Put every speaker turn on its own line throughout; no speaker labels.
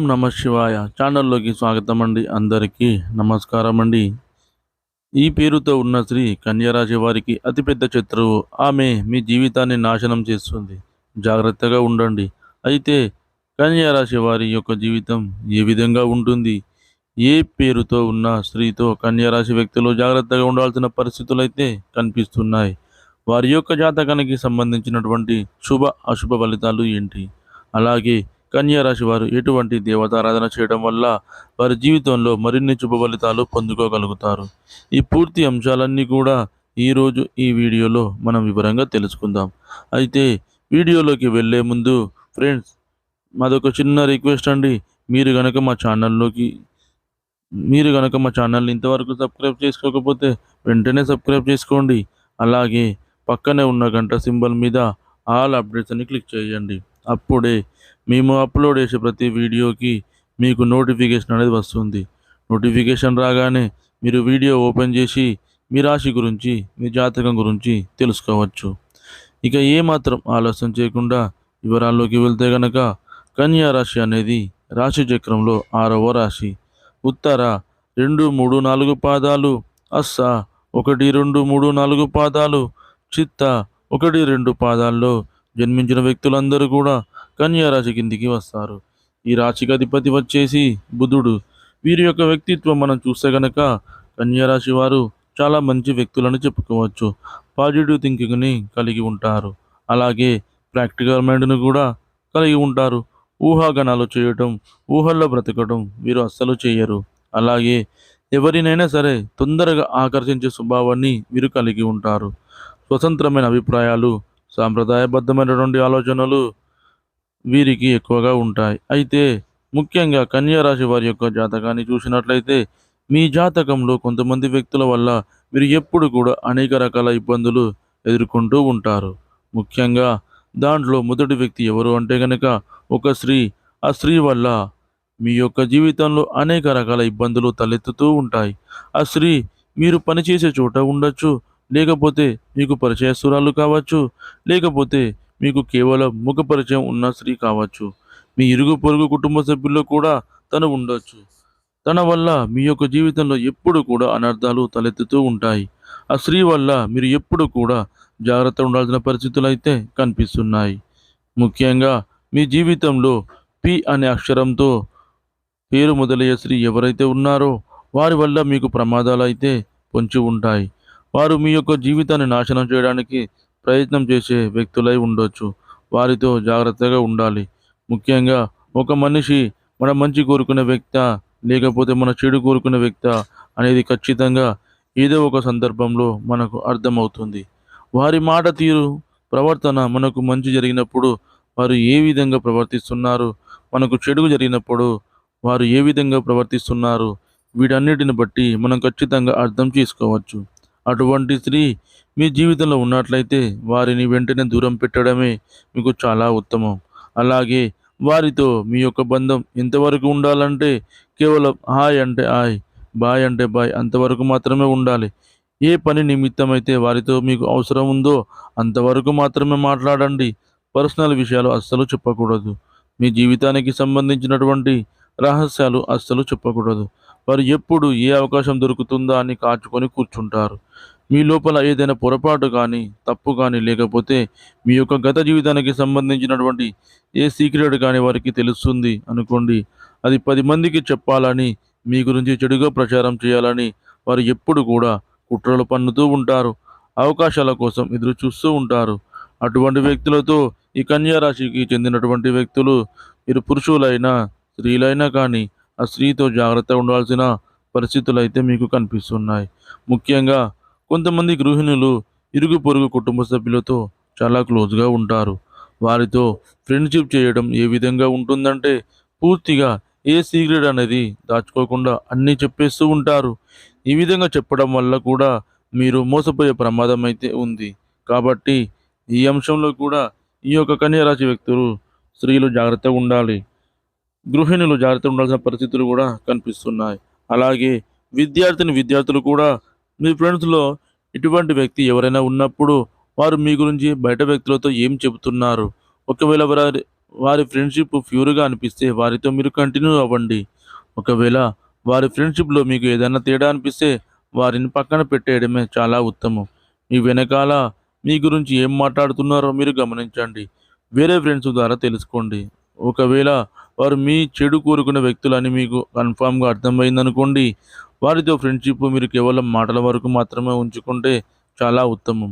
ఓం నమ శివాయ. ఛానల్లోకి స్వాగతం అండి అందరికీ. నమస్కారం అండి ఈ పేరుతో ఉన్న శ్రీ కన్యరాశి వారికి అతిపెద్ద శత్రువు. ఆమె మీ జీవితాన్ని నాశనం చేస్తుంది. జాగ్రత్తగా ఉండండి. అయితే కన్యరాశి వారి యొక్క జీవితం ఏ విధంగా ఉంటుంది? ఏ పేరుతో ఉన్న స్త్రీతో కన్యరాశి వ్యక్తులు జాగ్రత్తగా ఉండాల్సిన పరిస్థితులు అయితే కనిపిస్తున్నాయి. వారి యొక్క జాతకానికి సంబంధించినటువంటి శుభ అశుభ ఫలితాలు ఏంటి? అలాగే కన్యా రాశి వారు ఎటువంటి దేవతారాధన చేయడం వల్ల వారి జీవితంలో మరిన్ని శుభ ఫలితాలు పొందుకోగలుగుతారు? ఈ పూర్తి అంశాలన్నీ కూడా ఈరోజు ఈ వీడియోలో మనం వివరంగా తెలుసుకుందాం. అయితే వీడియోలోకి వెళ్ళే ముందు ఫ్రెండ్స్ మాదొక చిన్న రిక్వెస్ట్ అండి. మీరు కనుక మా ఛానల్లోకి మీరు కనుక మా ఛానల్ని ఇంతవరకు సబ్స్క్రైబ్ చేసుకోకపోతే వెంటనే సబ్స్క్రైబ్ చేసుకోండి. అలాగే పక్కనే ఉన్న గంట సింబల్ మీద ఆల్ అప్డేట్స్ అని క్లిక్ చేయండి. అప్పుడే మేము అప్లోడ్ చేసే ప్రతి వీడియోకి మీకు నోటిఫికేషన్ అనేది వస్తుంది. నోటిఫికేషన్ రాగానే మీరు వీడియో ఓపెన్ చేసి మీ రాశి గురించి మీ జాతకం గురించి తెలుసుకోవచ్చు. ఇక ఏమాత్రం ఆలస్యం చేయకుండా వివరాల్లోకి వెళ్తే గనక కన్యా రాశి అనేది రాశి చక్రంలో ఆరవ రాశి. ఉత్తర రెండు మూడు నాలుగు పాదాలు అస్స ఒకటి రెండు మూడు నాలుగు పాదాలు చిత్త ఒకటి రెండు పాదాల్లో జన్మించిన వ్యక్తులందరూ కూడా కన్యారాశి కిందికి వస్తారు. ఈ రాశికి అధిపతి వచ్చేసి బుధుడు. వీరి యొక్క వ్యక్తిత్వం మనం చూస్తే గనక కన్యారాశి వారు చాలా మంచి వ్యక్తులని చెప్పుకోవచ్చు. పాజిటివ్ థింకింగ్ని కలిగి ఉంటారు. అలాగే ప్రాక్టికల్ మైండ్ను కూడా కలిగి ఉంటారు. ఊహాగణాలు చేయటం ఊహల్లో బ్రతకడం వీరు అస్సలు చేయరు. అలాగే ఎవరినైనా సరే తొందరగా ఆకర్షించే స్వభావాన్ని వీరు కలిగి ఉంటారు. స్వతంత్రమైన అభిప్రాయాలు సాంప్రదాయబద్ధమైనటువంటి ఆలోచనలు వీరికి ఎక్కువగా ఉంటాయి. అయితే ముఖ్యంగా కన్యారాశి వారి యొక్క జాతకాన్ని చూసినట్లయితే మీ జాతకంలో కొంతమంది వ్యక్తుల వల్ల మీరు ఎప్పుడు కూడా అనేక రకాల ఇబ్బందులు ఎదుర్కొంటూ ఉంటారు. ముఖ్యంగా దాంట్లో మొదటి వ్యక్తి ఎవరు అంటే కనుక ఒక స్త్రీ. ఆ స్త్రీ వల్ల మీ యొక్క జీవితంలో అనేక రకాల ఇబ్బందులు తలెత్తుతూ ఉంటాయి. ఆ స్త్రీ మీరు పనిచేసే చోట ఉండొచ్చు లేకపోతే మీకు పరిచయస్తురాలు కావచ్చు లేకపోతే మీకు కేవలం ముఖ పరిచయం ఉన్న స్త్రీ కావచ్చు. మీ ఇరుగు పొరుగు కుటుంబ సభ్యుల్లో కూడా తను ఉండొచ్చు. తన వల్ల మీ యొక్క జీవితంలో ఎప్పుడు కూడా అనర్థాలు తలెత్తుతూ ఉంటాయి. ఆ స్త్రీ వల్ల మీరు ఎప్పుడు కూడా జాగ్రత్త ఉండాల్సిన పరిస్థితులు అయితే కనిపిస్తున్నాయి. ముఖ్యంగా మీ జీవితంలో పి అనే అక్షరంతో పేరు మొదలయ్యే స్త్రీ ఎవరైతే ఉన్నారో వారి వల్ల మీకు ప్రమాదాలు అయితే పొంచి ఉంటాయి. వారు మీ యొక్క జీవితాన్ని నాశనం చేయడానికి ప్రయత్నం చేసే వ్యక్తులై ఉండొచ్చు. వారితో జాగ్రత్తగా ఉండాలి. ముఖ్యంగా ఒక మనిషి మన మంచి కోరుకునే వ్యక్త లేకపోతే మన చెడు కోరుకునే వ్యక్త అనేది ఖచ్చితంగా ఏదో ఒక సందర్భంలో మనకు అర్థమవుతుంది. వారి మాట తీరు ప్రవర్తన మనకు మంచి జరిగినప్పుడు వారు ఏ విధంగా ప్రవర్తిస్తున్నారు మనకు చెడు జరిగినప్పుడు వారు ఏ విధంగా ప్రవర్తిస్తున్నారు వీటన్నిటిని బట్టి మనం ఖచ్చితంగా అర్థం చేసుకోవచ్చు. అటువంటి స్త్రీ మీ జీవితంలో ఉన్నట్లయితే వారిని వెంటనే దూరం పెట్టడమే మీకు చాలా ఉత్తమం. అలాగే వారితో మీ యొక్క బంధం ఎంతవరకు ఉండాలంటే కేవలం హాయ్ అంటే హాయ్ బాయ్ అంటే బాయ్ అంతవరకు మాత్రమే ఉండాలి. ఏ పని నిమిత్తమైతే వారితో మీకు అవసరం ఉందో అంతవరకు మాత్రమే మాట్లాడండి. పర్సనల్ విషయాలు అస్సలు చెప్పకూడదు. మీ జీవితానికి సంబంధించినటువంటి రహస్యాలు అస్సలు చెప్పకూడదు. వారు ఎప్పుడు ఏ అవకాశం దొరుకుతుందా అని కాచుకొని కూర్చుంటారు. మీ లోపల ఏదైనా పొరపాటు కానీ తప్పు కానీ లేకపోతే మీ యొక్క గత జీవితానికి సంబంధించినటువంటి ఏ సీక్రెట్ కానీ వారికి తెలుస్తుంది అనుకోండి. అది పది మందికి చెప్పాలని మీ గురించి చెడుగా ప్రచారం చేయాలని వారు ఎప్పుడు కూడా కుట్రలు పన్నుతూ ఉంటారు. అవకాశాల కోసం ఎదురు చూస్తూ ఉంటారు. అటువంటి వ్యక్తులతో ఈ కన్యా రాశికి చెందినటువంటి వ్యక్తులు మీరు పురుషులైనా స్త్రీలైనా కానీ ఆ స్త్రీతో జాగ్రత్తగా ఉండాల్సిన పరిస్థితులు అయితే మీకు కనిపిస్తున్నాయి. ముఖ్యంగా కొంతమంది గృహిణులు ఇరుగు పొరుగు కుటుంబ సభ్యులతో చాలా క్లోజ్గా ఉంటారు. వారితో ఫ్రెండ్షిప్ చేయడం ఏ విధంగా ఉంటుందంటే పూర్తిగా ఏ సీక్రెట్ అనేది దాచుకోకుండా అన్నీ చెప్పేస్తూ ఉంటారు. ఈ విధంగా చెప్పడం వల్ల కూడా మీరు మోసపోయే ప్రమాదం అయితే ఉంది. కాబట్టి ఈ అంశంలో కూడా ఈ యొక్క కన్యరాశి వ్యక్తులు స్త్రీలు జాగ్రత్తగా ఉండాలి. గృహిణులు జాగ్రత్త ఉండాల్సిన పరిస్థితులు కూడా కనిపిస్తున్నాయి. అలాగే విద్యార్థిని విద్యార్థులు కూడా మీ ఫ్రెండ్స్లో ఇటువంటి వ్యక్తి ఎవరైనా ఉన్నప్పుడు వారు మీ గురించి బయట వ్యక్తులతో ఏం చెబుతున్నారు? ఒకవేళ వారి వారి ఫ్రెండ్షిప్ ప్యూర్గా అనిపిస్తే వారితో మీరు కంటిన్యూ అవ్వండి. ఒకవేళ వారి ఫ్రెండ్షిప్లో మీకు ఏదైనా తేడా అనిపిస్తే వారిని పక్కన పెట్టేయడమే చాలా ఉత్తమం. మీ వెనకాల మీ గురించి ఏం మాట్లాడుతున్నారో మీరు గమనించండి. వేరే ఫ్రెండ్స్ ద్వారా తెలుసుకోండి. ఒకవేళ వారు మీ చెడు కోరుకునే వ్యక్తులని మీకు కన్ఫామ్గా అర్థమైందనుకోండి వారితో ఫ్రెండ్షిప్ మీరు కేవలం మాటల వరకు మాత్రమే ఉంచుకుంటే చాలా ఉత్తమం.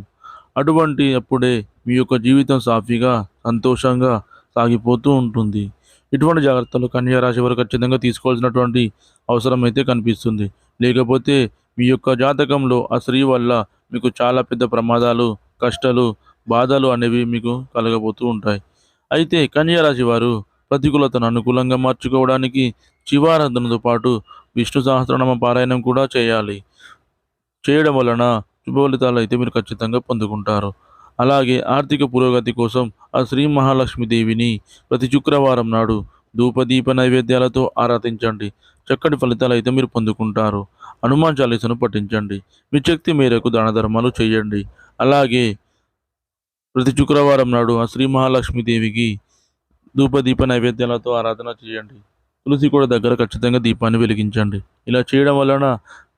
అటువంటి అప్పుడే మీ యొక్క జీవితం సాఫీగా సంతోషంగా సాగిపోతూ ఉంటుంది. ఇటువంటి జాగ్రత్తలు కన్యా రాశి వారు ఖచ్చితంగా తీసుకోవాల్సినటువంటి అవసరం అయితే కనిపిస్తుంది. లేకపోతే మీ యొక్క జాతకంలో ఆ స్త్రీ వల్ల మీకు చాలా పెద్ద ప్రమాదాలు కష్టాలు బాధలు అనేవి మీకు కలగబోతూ ఉంటాయి. అయితే కన్యా రాశి వారు ప్రతికూలతను అనుకూలంగా మార్చుకోవడానికి శివారాధనతో పాటు విష్ణు సహస్రనామ పారాయణం కూడా చేయాలి. చేయడం వలన శుభ ఫలితాలు అయితే మీరు ఖచ్చితంగా పొందుకుంటారు. అలాగే ఆర్థిక పురోగతి కోసం ఆ శ్రీ మహాలక్ష్మీదేవిని ప్రతి శుక్రవారం నాడు ధూపదీప నైవేద్యాలతో ఆరాధించండి. చక్కటి ఫలితాలు అయితే మీరు పొందుకుంటారు. హనుమాన్ చాలీసను పఠించండి. మీ శక్తి మేరకు దాన ధర్మాలు చేయండి. అలాగే ప్రతి శుక్రవారం నాడు ఆ శ్రీ మహాలక్ష్మీదేవికి ధూపదీప నైవేద్యాలతో ఆరాధన చేయండి. తులసి కూడా దగ్గర ఖచ్చితంగా దీపాన్ని వెలిగించండి. ఇలా చేయడం వలన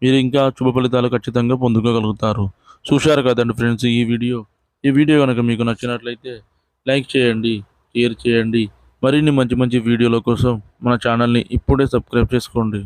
మీరు ఇంకా శుభ ఫలితాలు ఖచ్చితంగా పొందుకోగలుగుతారు. చూశారు కదండి ఫ్రెండ్స్ ఈ వీడియో? ఈ వీడియో కనుక మీకు నచ్చినట్లయితే లైక్ చేయండి షేర్ చేయండి. మరిన్ని మంచి మంచి వీడియోల కోసం మన ఛానల్ని ఇప్పుడే సబ్స్క్రైబ్ చేసుకోండి.